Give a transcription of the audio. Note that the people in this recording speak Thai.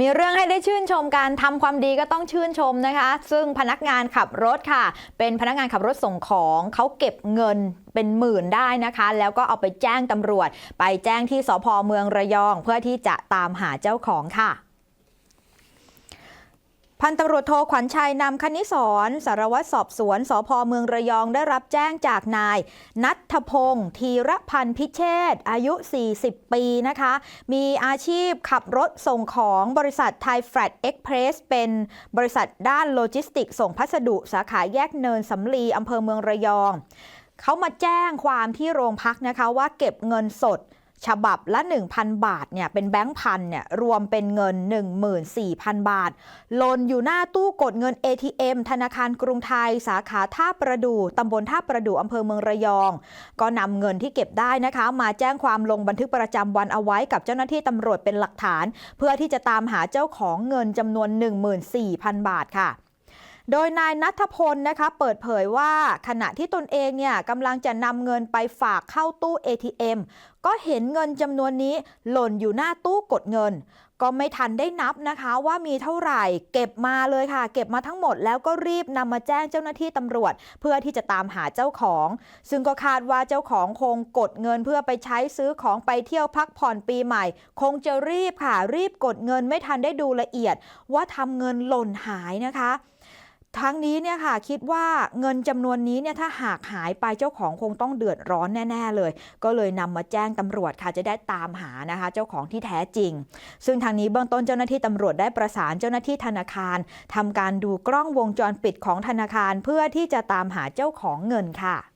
มีเรื่องให้ได้ชื่นชมการทำความดีก็ต้องชื่นชมนะคะ ซึ่งพนักงานขับรถค่ะ เป็นพนักงานขับรถส่งของเขาเก็บเงินเป็นหมื่นได้นะคะ แล้วก็เอาไปแจ้งตำรวจ ไปแจ้งที่สพเมืองระยอง เพื่อที่จะตามหาเจ้าของค่ะ พันตำรวจโทขวัญชัยนำคณิสรสารวัตรสอบสวนสพเมืองระยองได้รับแจ้งจากนาย นัทพงศ์ธีรพันธ์พิเชษอายุ 40 ปีนะคะ มีอาชีพขับรถส่งของบริษัทไทยแฟลตเอ็กเพรสเป็นบริษัทด้านโลจิสติกส่งพัสดุสาขาแยกเนินสำลีอำเภอเมืองระยอง เขามาแจ้งความที่โรงพักนะคะว่าเก็บเงินสด ฉบับละ 1,000 บาทเนี่ยเป็นแบงค์พันเนี่ยรวมเป็นเงิน 14,000 บาทหล่นอยู่หน้าตู้กดเงิน ATM ธนาคารกรุงไทย สาขาท่าประดู่ตำบลท่าประดู่อำเภอเมืองระยอง ก็นำเงินที่เก็บได้นะคะ มาแจ้งความลงบันทึกประจำวันเอาไว้กับเจ้าหน้าที่ตำรวจเป็นหลักฐาน เพื่อที่จะตามหาเจ้าของเงินจำนวน 14,000 บาทค่ะ โดยนายนัทพลนะคะเปิดเผยว่าขณะที่ตนเองเนี่ยกำลังจะนำเงินไปฝากเข้าตู้ ATM ก็เห็นเงินจำนวนนี้หล่นอยู่หน้าตู้กดเงิน ก็ไม่ทันได้นับนะคะว่ามีเท่าไหร่ เก็บมาเลยค่ะ เก็บมาทั้งหมดแล้วก็รีบนำมาแจ้งเจ้าหน้าที่ตำรวจ เพื่อที่จะตามหาเจ้าของ ซึ่งก็คาดว่าเจ้าของคงกดเงินเพื่อไปใช้ซื้อของไปเที่ยวพักผ่อนปีใหม่ คงจะรีบค่ะรีบกดเงินไม่ทันได้ดูละเอียด ว่าทำเงินหล่นหายนะคะ ทั้งนี้เนี่ยค่ะคิดว่าเงินจำนวนนี้เนี่ยถ้าหากหายไปเจ้าของคงต้องเดือดร้อนแน่ ๆ เลย ก็เลยนำมาแจ้งตำรวจค่ะจะได้ตามหานะคะ เจ้าของที่แท้จริง ซึ่งทางนี้เบื้องต้นเจ้าหน้าที่ตำรวจได้ประสานเจ้าหน้าที่ธนาคารทำการดูกล้องวงจรปิดของธนาคารเพื่อที่จะตามหาเจ้าของเงินค่ะ